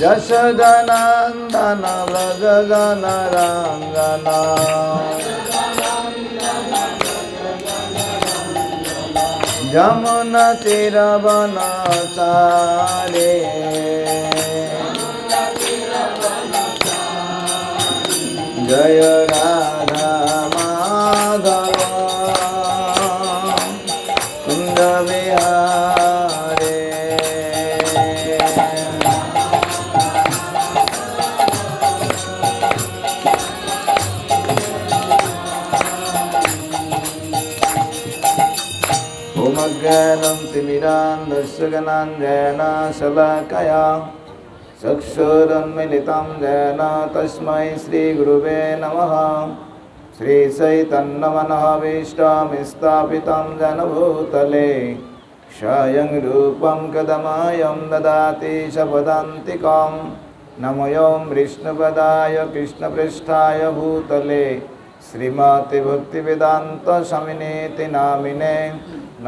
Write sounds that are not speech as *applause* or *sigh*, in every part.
जशगनन्दन व्रजगनरङ्गना यमुनतिरवनचारे जय राम। तिमिरान्धस्यगनाञ्जयन शलाकया। चक्षुरुन्मिलितं जयन तस्मै श्रीगुरुवे नमः। श्रीचैतन्यमनःभीष्टं स्थापितं जनभूतले। स्वयं रूपं कदमायं ददाति शपदान्तिकं। नमोऽयं विष्णुपदाय कृष्णपृष्ठाय भूतले।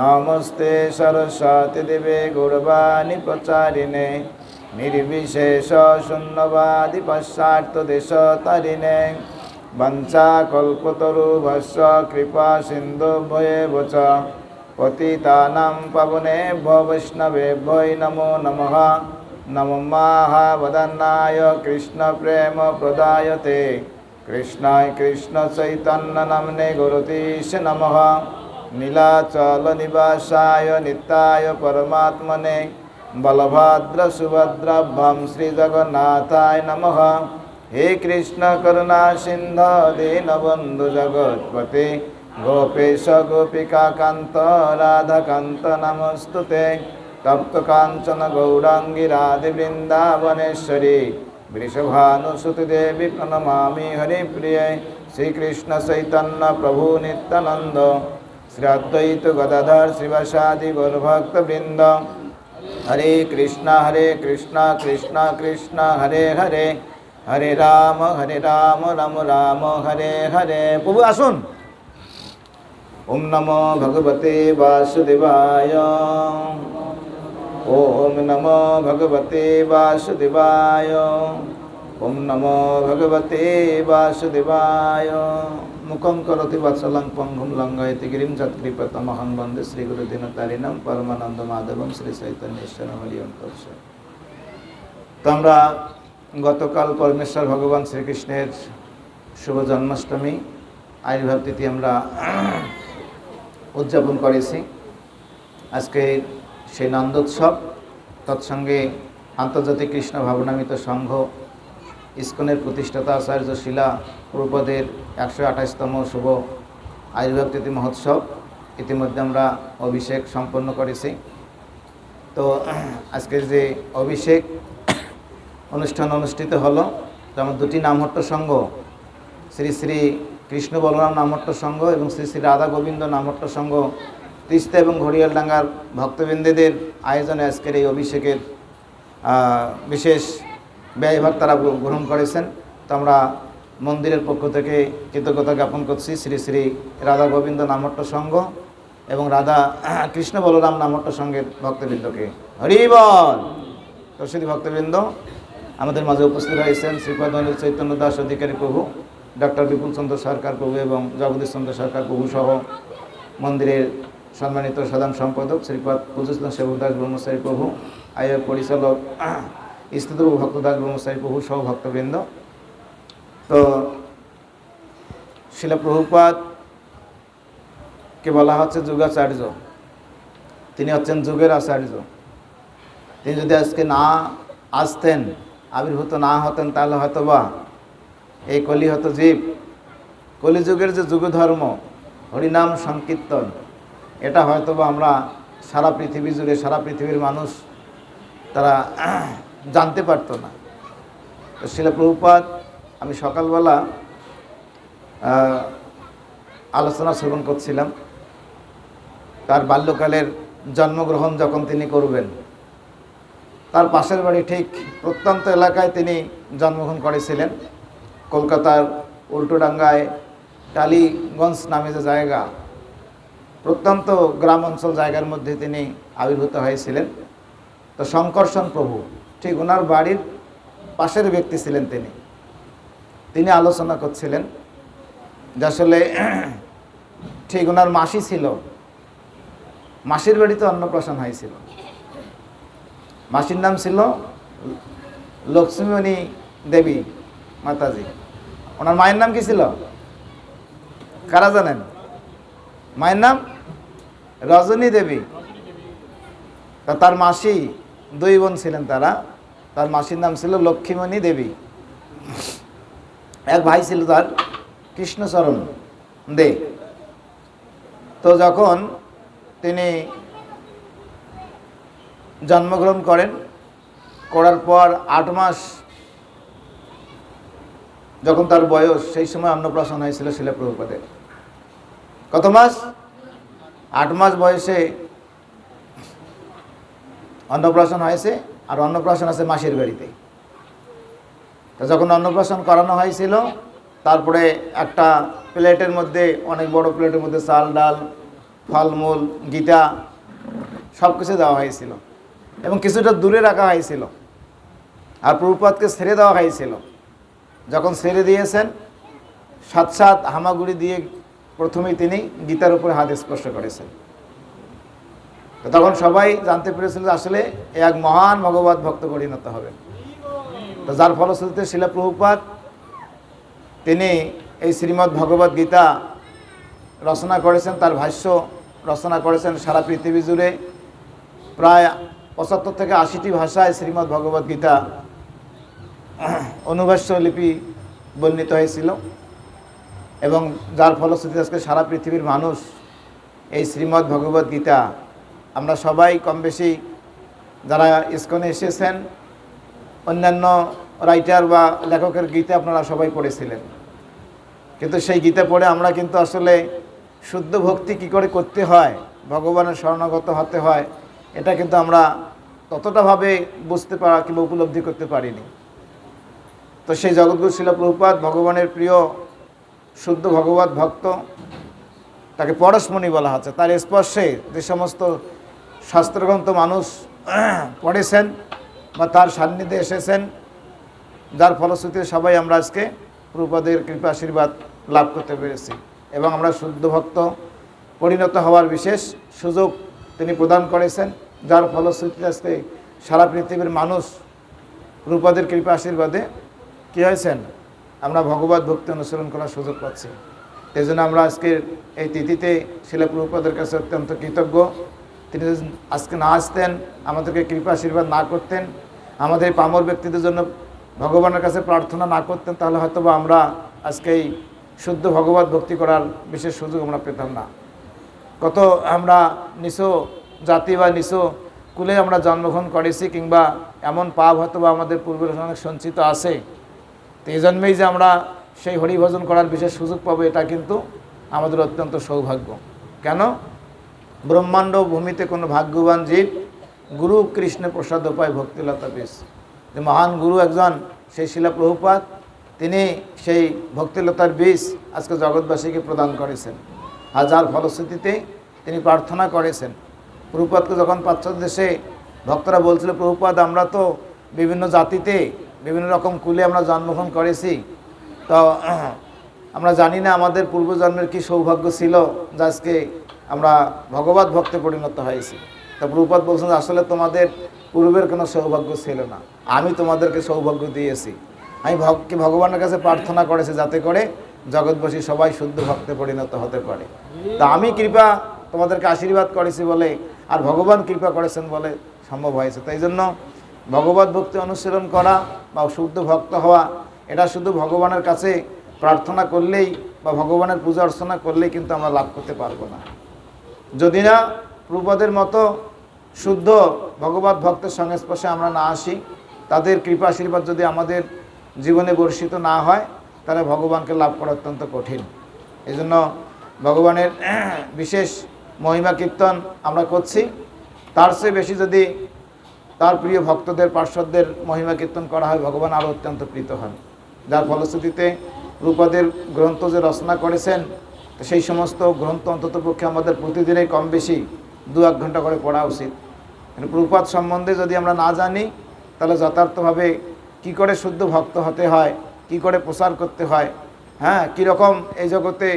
নমস্তে সরস্বতী দেবে গৌরবাণী প্রচারিণে, নির্বিশেষ শূন্যবাদী পশ্চার্থ দেশ তারিণে বঞ্চা কল্পতরু ভস্য কৃপা সিন্ধু ভয়ে বচ পতিতানাম পাবনে বৈষ্ণবে ভৈ নমো নমঃ। নম মাহাবদন্নায় কৃষ্ণ প্রেম প্রদায়তে, কৃষ্ণায় কৃষ্ণ চৈতন্য নামনে গুরুতীশ নমঃ। নীলাচল নিবাসায় নিতায় পরমাত্মনে বলভদ্র সুভদ্রভ্যম শ্রীজগন্নাথায় নম। হে কৃষ্ণ করুণা সিন্ধ দীনবন্ধু জগৎপতি। গোপেশ গোপিকা কান্ত, রাধাকান্ত নমস্তুতে। তপ্ত কাঞ্চন গৌরাঙ্গী বৃন্দাবনেশ্বরী। বৃষভানুসুতি প্রণমামি হরিপ্রিয়। শ্রীকৃষ্ণ চৈতন্য প্রভু নিত্যানন্দ। শ্রীদ্বৈত গদাধর শ্রীবাসাদি গৌরভক্তবৃন্দ। হরে কৃষ্ণ হরে কৃষ্ণ কৃষ্ণ কৃষ্ণ, হরে হরে। হরে রাম হরে রাম রাম রাম, হরে হরে। প্রভু, আসুন। ওম নমো ভগবতে বাসুদেবায়। ওম নমো ভগবতে বাসুদেবায়। ওম নমো ভগবতে বাসুদেবায়। মুখং করতি বাৎসলং পঙ্গুম লঙ্ঘয়তি গিরিম যৎকৃপতমহং বন্দে শ্রীগুরুদিনতারিণম পরমানন্দ মাধবম শ্রী চৈতন্যেশ্বর হরিয়ম তৎস তো আমরা গতকাল পরমেশ্বর ভগবান শ্রীকৃষ্ণের শুভ জন্মাষ্টমী, আবির্ভাব তিথি আমরা উদযাপন করেছি। আজকে সেই নন্দোৎসব, তৎসঙ্গে আন্তর্জাতিক কৃষ্ণ ভাবনামিত সংঘ ইস্কনের প্রতিষ্ঠাতা আচার্য শিলা প্রপদের একশো আঠাশতম শুভ তিথি মহোৎসব। ইতিমধ্যে আমরা অভিষেক সম্পন্ন করেছি। তো আজকের যে অভিষেক অনুষ্ঠান অনুষ্ঠিত হলো যেমন দুটি নামহট্ট সংঘ শ্রী শ্রী কৃষ্ণ বলরাম নামহট্ট সংঘ এবং শ্রী শ্রী রাধা গোবিন্দ নামহট্ট সংঘ তিস্তা এবং ঘড়িয়ালডাঙ্গার ভক্তবৃন্দীদের আয়োজনে আজকের এই অভিষেকের বিশেষ ব্যয়ভার তারা গ্রহণ করেছেন। তো আমরা মন্দিরের পক্ষ থেকে কৃতজ্ঞতা জ্ঞাপন করছি শ্রী শ্রী রাধা গোবিন্দ নামহট্ট সংঘ এবং রাধা কৃষ্ণ বলরাম নামহট্ট সংঘের ভক্তবৃন্দকে। হরি বল! দর্শনী ভক্তবৃন্দ, আমাদের মাঝে উপস্থিত হয়েছেন শ্রীপদ অনিল চৈতন্য দাস অধিকারী প্রভু, ডক্টর বিপুল চন্দ্র সরকার প্রভু এবং জগদীশ চন্দ্র সরকার প্রভু সহ মন্দিরের সম্মানিত সাধারণ সম্পাদক শ্রীপদ পুজুসলাম সেবকদাস ব্রহ্মচারী প্রভু আয়োগ পরিচালক স্থিতপ্রভু ভক্তদাস ব্রহ্মচারী প্রভু সহ ভক্তবৃন্দ। তো শিলা প্রভুপাত কে বলা হচ্ছে যুগাচার্য। তিনি হচ্ছেন যুগের আচার্য। তিনি যদি আজকে না আসতেন, আবির্ভূত না হতেন, তাহলে হয়তো বা এই কলি হতো জীব, কলিযুগের যে যুগ ধর্ম হরিনাম সংকীর্তন, এটা হয়তো বা আমরা সারা পৃথিবী জুড়ে, সারা পৃথিবীর মানুষ তারা জানতে পারতো না। তো শিলা প্রভুপাত আমি সকালবেলা আলোচনা শ্রবণ করছিলাম। তার বাল্যকালের জন্মগ্রহণ যখন তিনি করবেন, তার পাশের বাড়ি ঠিক প্রত্যন্ত এলাকায় তিনি জন্মগ্রহণ করেছিলেন। কলকাতার উল্টোডাঙ্গায় টালিগঞ্জ নামে যে জায়গা, প্রত্যন্ত গ্রাম অঞ্চল জায়গার মধ্যে তিনি আবির্ভূত হয়েছিলেন। তো শঙ্কর্ষণ প্রভু ঠিক ওনার বাড়ির পাশের ব্যক্তি ছিলেন তিনি। তিনি আলোচনা করছিলেন যে আসলে *clears throat* ঠিক ওনার মাসি ছিল। মাসির বাড়িতে অন্নপ্রাশন হয়েছিল। মাসির নাম ছিল লক্ষ্মীমণি দেবী মাতাজি। ওনার মায়ের নাম কি ছিল? কারা জানেন? মায়ের নাম রজনী দেবী। তার মাসি দুই বোন ছিলেন তারা। তার মাসির নাম ছিল লক্ষ্মীমণি দেবী। এক ভাই ছিল তার কৃষ্ণচরণ দে। তো যখন তিনি জন্মগ্রহণ করেন, করার পর আট মাস যখন তার বয়স, সেই সময় অন্নপ্রাশন হয়েছিল শিলা প্রভুপাদের কত মাস? আট মাস বয়সে অন্নপ্রাশন হয়েছে আর অন্নপ্রাশন আছে মাসির বাড়িতে। তো যখন অন্নপ্রাশন করানো হয়েছিল, তারপরে একটা প্লেটের মধ্যে, অনেক বড় প্লেটের মধ্যে চাল, ডাল, ফলমূল গীতা সব কিছু দেওয়া হয়েছিল। এবং কিছুটা দূরে রাখা হয়েছিল। আর প্রভুপাতকে ছেড়ে দেওয়া হয়েছিল। যখন ছেড়ে দিয়েছেন, সাত সাত হামাগুড়ি দিয়ে প্রথমেই তিনি গীতার উপরে হাত স্পর্শ করেছেন। তখন সবাই জানতে পেরেছিল আসলে এক মহান ভগবত ভক্ত পরিণত হবেন। তো যার ফলশ্রুতিতে শিলা প্রভুপাত, তিনি এই শ্রীমদ্ ভগবত গীতা রচনা করেছেন, তার ভাষ্য রচনা করেছেন সারা পৃথিবী জুড়ে। প্রায় পঁচাত্তর থেকে আশিটি ভাষায় শ্রীমদ্ ভগবত গীতা অনুভাষ্য লিপি বর্ণিত হয়েছিল। এবং যার ফলশ্রুতিতে আজকে সারা পৃথিবীর মানুষ এই শ্রীমদ্ ভগবত গীতা আমরা সবাই কম বেশি যারা ইস্কনে এসেছেন, অন্যান্য রাইটার বা লেখকের গীতা আপনারা সবাই পড়েছিলেন। কিন্তু সেই গীতা পড়ে আমরা কিন্তু আসলে শুদ্ধ ভক্তি কি করে করতে হয়, ভগবানের শরণাগত হতে হয়, এটা কিন্তু আমরা ততটাভাবে বুঝতে পারা কিংবা উপলব্ধি করতে পারিনি। তো সেই জগৎগুরু শিলা প্রভুপাত ভগবানের প্রিয় শুদ্ধ ভগবত ভক্ত, তাকে পরশমণি বলা হচ্ছে। তার স্পর্শে যে সমস্ত শাস্ত্রগ্রন্থ মানুষ পড়েছেন বা তার সান্নিধ্যে এসেছেন, যার ফলশ্রুতিতে সবাই আমরা আজকে প্রভুপাদের কৃপা আশীর্বাদ লাভ করতে পেরেছি এবং আমরা শুদ্ধ ভক্ত, পরিণত হওয়ার বিশেষ সুযোগ তিনি প্রদান করেছেন, যার ফলশ্রুতিতে আজকে সারা পৃথিবীর মানুষ রূপাদের কৃপা আশীর্বাদে কী হয়েছেন? আমরা ভগবত ভক্তি অনুসরণ করার সুযোগ পাচ্ছি। এই আমরা আজকের এই তিথিতে শিলা প্রভুপাদের কাছে অত্যন্ত কৃতজ্ঞ। তিনি আজকে না আসতেন, আমাদেরকে কৃপা আশীর্বাদ না করতেন, আমাদের পামর ব্যক্তিদের জন্য ভগবানের কাছে প্রার্থনা না করতেন, তাহলে হয়তো বা আমরা আজকে এই শুদ্ধ ভগবত ভক্তি করার বিশেষ সুযোগ আমরা পেতাম না। কত আমরা নিশো জাতি বা নিশো কুলে আমরা জন্মগ্রহণ করেছি, কিংবা এমন পাপ হয়তো বা আমাদের পূর্বের অনেক সঞ্চিত আছে, তো এই জন্মেই যে আমরা সেই হরিভজন করার বিশেষ সুযোগ পাবো, এটা কিন্তু আমাদের অত্যন্ত সৌভাগ্য। কেন? ব্রহ্মাণ্ড ভূমিতে কোনো ভাগ্যবান জীব গুরু কৃষ্ণ প্রসাদ উপায় ভক্তিলতা বেশ যে মহান গুরু একজন, সেই শিলা প্রভুপাত, তিনি সেই ভক্তিলতার বীজ আজকে জগৎবাসীকে প্রদান করেছেন। আর যার ফলশ্রুতিতে তিনি প্রার্থনা করেছেন। প্রভুপাতকে যখন পাশ্চাত্য দেশে ভক্তরা বলছিল, প্রভুপাত, আমরা তো বিভিন্ন জাতিতে বিভিন্ন রকম কুলে আমরা জন্মগ্রহণ করেছি। তো আমরা জানি না আমাদের পূর্বজন্মের কি সৌভাগ্য ছিল যে আজকে আমরা ভগবত ভক্তে পরিণত হয়েছি। তো প্রভুপাত বলছেন আসলে তোমাদের পূর্বের কোনো সৌভাগ্য ছিল না। আমি তোমাদেরকে সৌভাগ্য দিয়েছি। আমি কি ভগবানের কাছে প্রার্থনা করেছি যাতে করে জগৎবাসী সবাই শুদ্ধ ভক্তে পরিণত হতে পারে। তা আমি কৃপা তোমাদেরকে আশীর্বাদ করেছি বলে আর ভগবান কৃপা করেছেন বলে সম্ভব হয়েছে। তাই জন্য ভগবত ভক্তি অনুসরণ করা বা শুদ্ধ ভক্ত হওয়া, এটা শুধু ভগবানের কাছে প্রার্থনা করলেই বা ভগবানের পূজা অর্চনা করলেই কিন্তু আমরা লাভ করতে পারব না। যদি না, প্রভুপদের মতো শুদ্ধ ভগবত ভক্তের সংস্পর্শে আমরা না আসি, তাদের কৃপা আশীর্বাদ যদি আমাদের জীবনে বর্ষিত না হয়, তাহলে ভগবানকে লাভ করা অত্যন্ত কঠিন। এই জন্য ভগবানের বিশেষ মহিমা কীর্তন আমরা করছি। তার চেয়ে বেশি যদি তার প্রিয় ভক্তদের, পার্শ্বদের মহিমা কীর্তন করা হয়, ভগবান আরও অত্যন্ত প্রীত হন। যার ফলশ্রুতিতে রূপদের গ্রন্থ যে রচনা করেছেন সেই সমস্ত গ্রন্থ অন্তত পক্ষে আমাদের প্রতিদিনই কম বেশি দু এক ঘণ্টা করে পড়া উচিত। প্রপাত সম্বন্ধে যদি আমরা না জানি, তাহলে যথার্থভাবে কি করে শুদ্ধ ভক্ত হতে হয়, কি করে প্রচার করতে হয় হ্যাঁ কীরকম এই জগতে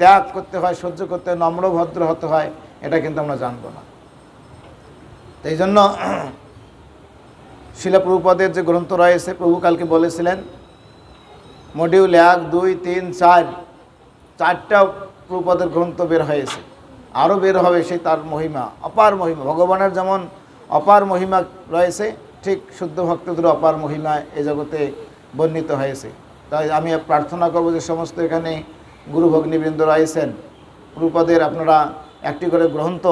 ত্যাগ করতে হয়, সহ্য করতে হয়, নম্র ভদ্র হতে হয়, এটা কিন্তু আমরা জানব না। এই জন্য শিলা প্রভুপদের যে গ্রন্থ রয়েছে, প্রভু কালকে বলেছিলেন, মডিউল এক, দুই, তিন, চার, চারটা প্রভুপদের গ্রন্থ বের হয়েছে। আরও বের হবে সেই তার মহিমা, অপার মহিমা। ভগবানের যেমন অপার মহিমা রয়েছে, ঠিক শুদ্ধ ভক্তদের অপার মহিমা এ জগতে বর্ণিত হয়েছে। তাই আমি প্রার্থনা করব যে সমস্ত এখানে গুরু ভগ্নীবৃন্দ রয়েছেন, প্রভুপদের আপনারা একটি করে গ্রন্থ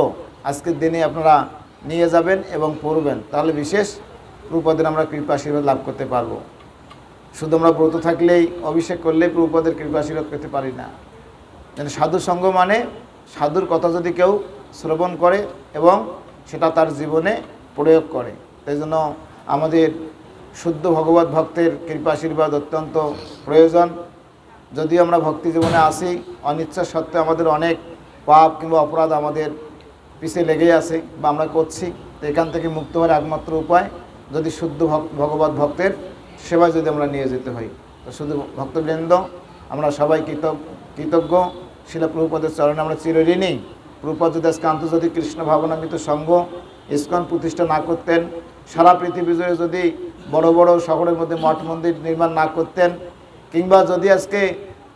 আজকের দিনে আপনারা নিয়ে যাবেন এবং পড়বেন। তাহলে বিশেষ প্রভুপদের আমরা কৃপা আশীর্বাদ লাভ করতে পারব। শুধু আমরা ব্রত থাকলেই অভিষেক করলেই প্রভুপদের কৃপা আশীর্বাদ পেতে পারি না। যেন সাধু সঙ্গ মানে সাধুর কথা যদি কেউ শ্রবণ করে এবং সেটা তার জীবনে প্রয়োগ করে। তাই জন্য আমাদের শুদ্ধ ভগবত ভক্তের কৃপা আশীর্বাদ অত্যন্ত প্রয়োজন। যদি আমরা ভক্তি জীবনে আসি, অনিচ্ছা সত্ত্বে আমাদের অনেক পাপ কিংবা অপরাধ আমাদের পিছে লেগেই আছে বা আমরা করছি, তো এখান থেকে মুক্ত হওয়ার একমাত্র উপায় যদি শুদ্ধ ভগবত ভক্তের সেবায় যদি আমরা নিয়ে যেতে হই। তো শুধু ভক্তবৃন্দ, আমরা সবাই কৃতজ্ঞ। শিলা প্রভুপদের চরণে আমরা চিরঋণী। প্রভুপদ যদি আজকে আন্তর্জাতিক কৃষ্ণ ভাবনামিত সংঘ ইস্কন প্রতিষ্ঠা না করতেন, সারা পৃথিবী জুড়ে যদি বড় বড় শহরের মধ্যে মঠ মন্দির নির্মাণ না করতেন, কিংবা যদি আজকে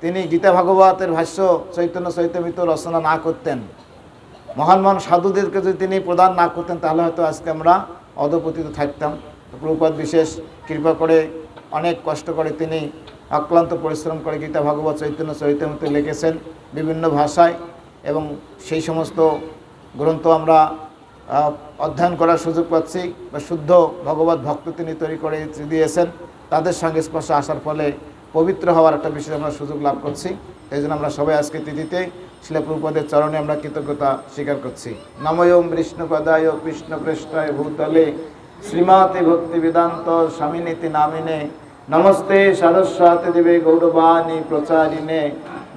তিনি গীতা ভাগবতের ভাষ্য চৈতন্য চৈতমিত রচনা না করতেন, মহান মহান সাধুদেরকে যদি তিনি প্রদান না করতেন, তাহলে হয়তো আজকে আমরা অধপতিত থাকতাম। প্রভুপাদ বিশেষ কৃপা করে অনেক কষ্ট করে তিনি অক্লান্ত পরিশ্রম করে গীতা ভাগবত চৈতন্য চরিতামৃত লিখেছেন বিভিন্ন ভাষায় এবং সেই সমস্ত গ্রন্থ আমরা অধ্যয়ন করার সুযোগ পাচ্ছি বা শুদ্ধ ভগবত ভক্ত তিনি তৈরি করে দিয়েছেন, তাদের সঙ্গে স্পর্শ আসার ফলে পবিত্র হওয়ার একটা বিশেষ আমরা সুযোগ লাভ করছি। এই জন্য আমরা সবাই আজকে তিথিতে শিলাপ্রভুপদের চরণে আমরা কৃতজ্ঞতা স্বীকার করছি। নময়ম বিষ্ণুপদায় কৃষ্ণ পৃষ্ঠায় ভূতলে শ্রীমাতি ভক্তি বেদান্ত স্বামিনীতি নামিনে নমস্তে সারস্বতী দেবে গৌরবাণী প্রচারিণে,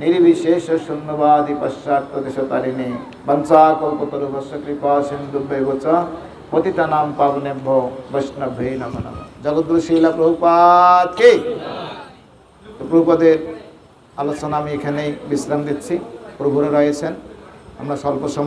নির্বিশেষ শূন্যবাদী পশ্চাৎ দেশতারিণে। বংশা কল্পতরুভস্য কৃপা সিন্ধুভ্যৈব চ পতিতানাম পাবনেভ্য বৈষ্ণভ্যে নম। নম জগদ্গুরু শিলা প্রভুপাত কে? প্রভুপদের আলোচনা আমি এখানেই বিশ্রাম দিচ্ছি। প্রভুরা রয়েছেন। আমরা স্বল্প সময়